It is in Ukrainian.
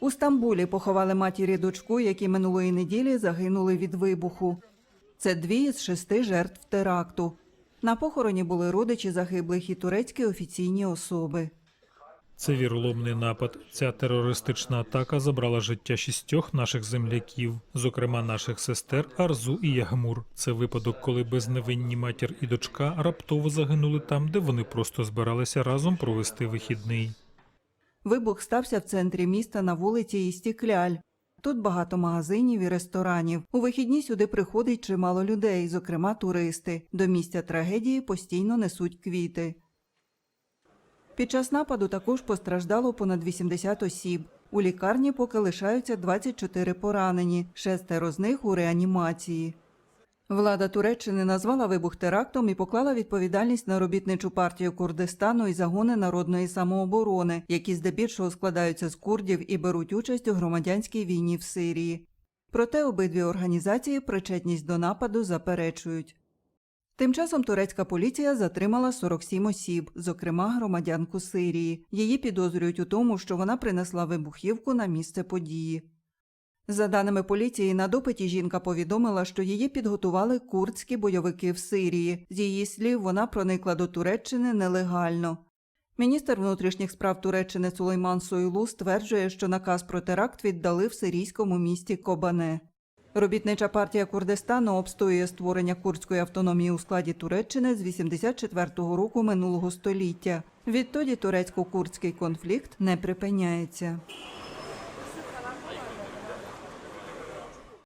У Стамбулі поховали матір і дочку, які минулої неділі загинули від вибуху. Це дві із шести жертв теракту. На похороні були родичі загиблих і турецькі офіційні особи. Це віроломний напад. Ця терористична атака забрала життя шістьох наших земляків, зокрема наших сестер Арзу і Ягмур. Це випадок, коли безневинні матір і дочка раптово загинули там, де вони просто збиралися разом провести вихідний. Вибух стався в центрі міста на вулиці Істікляль. Тут багато магазинів і ресторанів. У вихідні сюди приходить чимало людей, зокрема туристи. До місця трагедії постійно несуть квіти. Під час нападу також постраждало понад 80 осіб. У лікарні поки лишаються 24 поранені, шестеро з них у реанімації. Влада Туреччини назвала вибух терактом і поклала відповідальність на робітничу партію Курдистану і загони народної самооборони, які здебільшого складаються з курдів і беруть участь у громадянській війні в Сирії. Проте обидві організації причетність до нападу заперечують. Тим часом турецька поліція затримала 47 осіб, зокрема громадянку Сирії. Її підозрюють у тому, що вона принесла вибухівку на місце події. За даними поліції, на допиті жінка повідомила, що її підготували курдські бойовики в Сирії. З її слів, вона проникла до Туреччини нелегально. Міністр внутрішніх справ Туреччини Сулейман Сойлу стверджує, що наказ про теракт віддали в сирійському місті Кобане. Робітнича партія Курдистану обстоює створення курдської автономії у складі Туреччини з 84-го року минулого століття. Відтоді турецько-курдський конфлікт не припиняється.